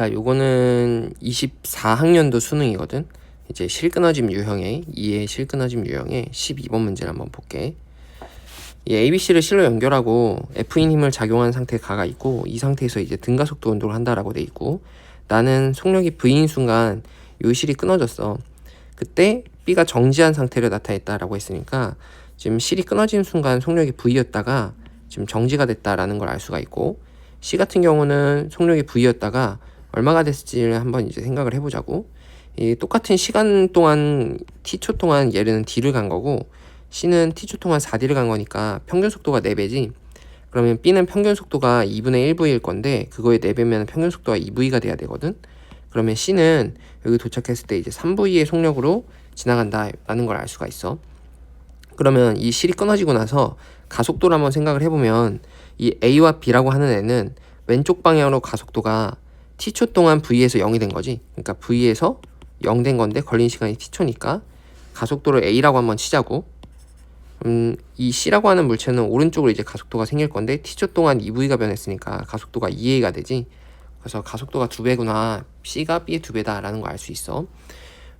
자, 요거는 24학년도 수능이거든. 이제 실끊어짐 유형의 2의 실끊어짐 유형의 12번 문제를 한번 볼게. 이 ABC를 실로 연결하고 F인 힘을 작용한 상태에 가가 있고 이 상태에서 이제 등가속도 운동을 한다라고 돼 있고 나는 속력이 V인 순간 요 실이 끊어졌어. 그때 B가 정지한 상태로 나타냈다라고 했으니까 지금 실이 끊어진 순간 속력이 V였다가 지금 정지가 됐다라는 걸 알 수가 있고 C 같은 경우는 속력이 V였다가 얼마가 됐을지를 한번 이제 생각을 해보자고. 이 똑같은 시간 동안 t초 동안 얘는 d를 간 거고 c는 t초 동안 4d를 간 거니까 평균 속도가 4배지. 그러면 b는 평균 속도가 2분의 1v일 건데 그거에 4배면 평균 속도가 2v가 돼야 되거든. 그러면 c는 여기 도착했을 때 이제 3v의 속력으로 지나간다 라는 걸 알 수가 있어. 그러면 이 실이 끊어지고 나서 가속도를 한번 생각을 해보면 이 a와 b라고 하는 애는 왼쪽 방향으로 가속도가 t초 동안 v에서 0이 된 거지. 그러니까 v에서 0 된 건데 걸린 시간이 t초니까 가속도를 a라고 한번 치자고. 음, 이 c라고 하는 물체는 오른쪽으로 이제 가속도가 생길 건데 t초 동안 2v가 변했으니까 가속도가 2a가 되지. 그래서 가속도가 두 배구나. c가 b의 두 배다라는 걸 알 수 있어.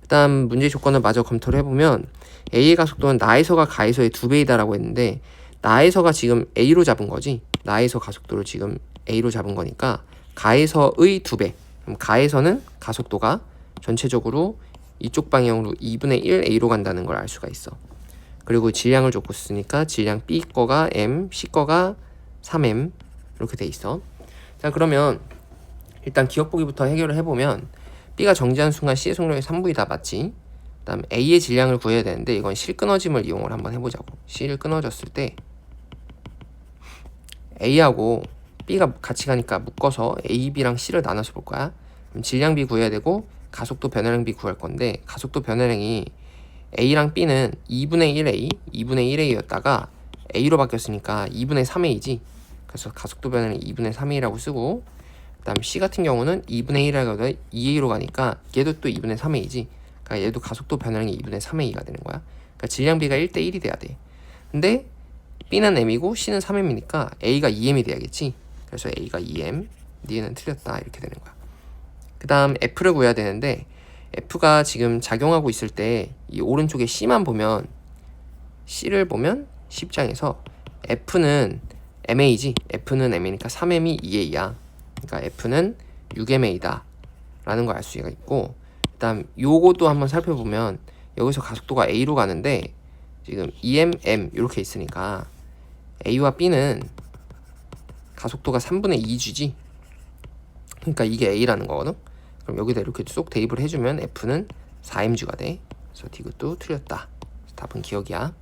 그다음 문제 조건을 마저 검토를 해보면 a의 가속도는 나에서가 가에서의 두 배이다라고 했는데 나에서가 지금 a로 잡은 거지. 나에서 가속도를 지금 a로 잡은 거니까 가에서의 두 배. 그럼 가에서는 가속도가 전체적으로 이쪽 방향으로 2분의 1a로 간다는 걸 알 수가 있어. 그리고 질량을 줬고 쓰니까 질량 b 거가 m, c 거가 3m 이렇게 돼 있어. 자 그러면 일단 기억 보기부터 해결을 해보면 b가 정지한 순간 c의 속력이 3v다 맞지? 그 다음 a의 질량을 구해야 되는데 이건 실 끊어짐을 이용을 한번 해보자고. c를 끊어졌을 때 a하고 b가 같이 가니까 묶어서 a, b랑 c를 나눠서 볼 거야. 그럼 질량 b 구해야 되고 가속도 변화량 b 구할 건데 가속도 변화량이 a랑 b는 2분의 1a, 2분의 1a였다가 a로 바뀌었으니까 2분의 3a지. 그래서 가속도 변화량이 2분의 3a라고 쓰고 그다음 c 같은 경우는 2분의 1이라고 2a로 가니까 얘도 또 2분의 3a지. 그러니까 얘도 가속도 변화량이 2분의 3a가 되는 거야. 그러니까 질량 b가 1대 1이 돼야 돼. 근데 b는 m이고 c는 3m이니까 a가 2m이 돼야겠지. 그래서 a가 2m, 니는 틀렸다. 이렇게 되는 거야. 그 다음 F를 구해야 되는데 F가 지금 작용하고 있을 때 이 오른쪽에 C만 보면 C를 보면 십장에서 F는 MA지. F는 M이니까 3M이 2A야. 그러니까 F는 6MA다. 라는 걸 알 수가 있고 그 다음 요것도 한번 살펴보면 여기서 가속도가 A로 가는데 지금 2M, M 이렇게 있으니까 A와 B는 가속도가 3분의 2G지 그러니까 이게 A라는 거거든 그럼 여기다 이렇게 쏙 대입을 해주면 F는 4mg가 돼. 그래서 디귿도 틀렸다. 답은 기억이야.